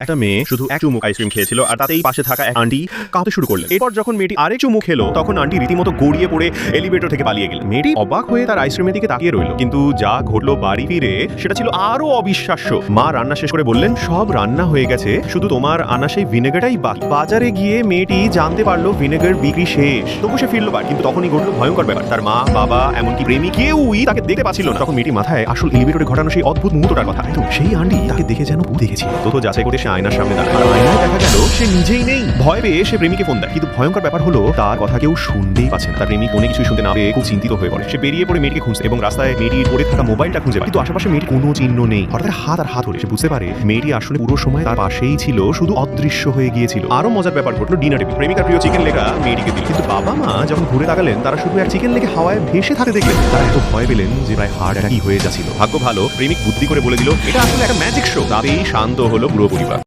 একটা মেয়ে শুধু এক চুমুক আইসক্রিম খেয়েছিল আর তাতেই পাশে থাকা এক আন্টি কাঁদতে শুরু করলেন। এরপর যখন মেয়েটি আরেক চুমুক খেলো, তখন আন্টি রীতিমতো গড়িয়ে পড়ে এলিভেটর থেকে পালিয়ে গেলেন। মেয়েটি অবাক হয়ে তার আইসক্রিমের দিকে তাকিয়ে রইল। কিন্তু যা ঘটলো বাড়ি ফিরে, সেটা ছিল আরও অবিশ্বাস্য। মা রান্না শেষ করে বললেন, সব রান্না হয়ে গেছে, শুধু তোমার আনা সেই ভিনেগারটাই বাকি। বাজারে গিয়ে মেয়েটি জানতে পারল ভিনেগার বিক্রি শেষ। তবু সে ফিরলো বাড়ি, কিন্তু তখনই ঘটলো ভয়ঙ্কর ব্যাপার। তার মা, বাবা, এমনকি প্রেমী কেউই তাকে দেখতে পাচ্ছিল না। তখন মেয়েটি মাথায় আসল এলিভেটরে ঘটানো সেই অদ্ভুত মুহূর্তটার কথা। তো, সেই আন্টি তাকে দেখে যেন ভূত দেখেছিল তো যাচাই করে আয়নার সামনে দাঁড়ায়। আয়নায় দেখা গেল, সে নিজেই নেই। ভয় পেয়ে সে প্রেমিকে ফোন দেয়। কিন্তু ভয়ঙ্কর ব্যাপার হলো, তার কথা কেউ শুনতেই পাচ্ছে না। তার প্রেমিক কোনো কিছুই শুনতে না পেয়ে খুব চিন্তিত হয়ে পড়ে। সে বেরিয়ে পড়ে মেয়েটিকে খুঁজছে এবং রাস্তায় মেয়েটির পড়ে থাকা মোবাইলটা খুঁজে পায়। কিন্তু আশেপাশে মেয়েটির কোনো চিহ্ন নেই। হঠাৎ হাত আর হাত ধরে সে বুঝতে পারে, মেয়েটি আসলে পুরো সময় তার পাশেই ছিল, শুধু অদৃশ্য হয়ে গিয়েছিল। আরও মজার ব্যাপার ঘটলো ডিনার টেবিল প্রেমিকার প্রিয় চিকেন লেগা মেয়েটিকে দিল। কিন্তু বাবা মা যখন ঘুরে তাকালেন, তারা শুধু এক চিকেন লেগে হাওয়ায় ভেসে থাকতে দেখলেন। তারা এত ভয় পেলেন যে প্রায় হার্ট অ্যাটাকই হয়ে যাচ্ছিল। ভাগ্য ভালো, প্রেমিক বুদ্ধি করে বলে দিল, এটা আসলে একটা ম্যাজিক শো তাতেই শান্ত হলো পুরো পরিবার।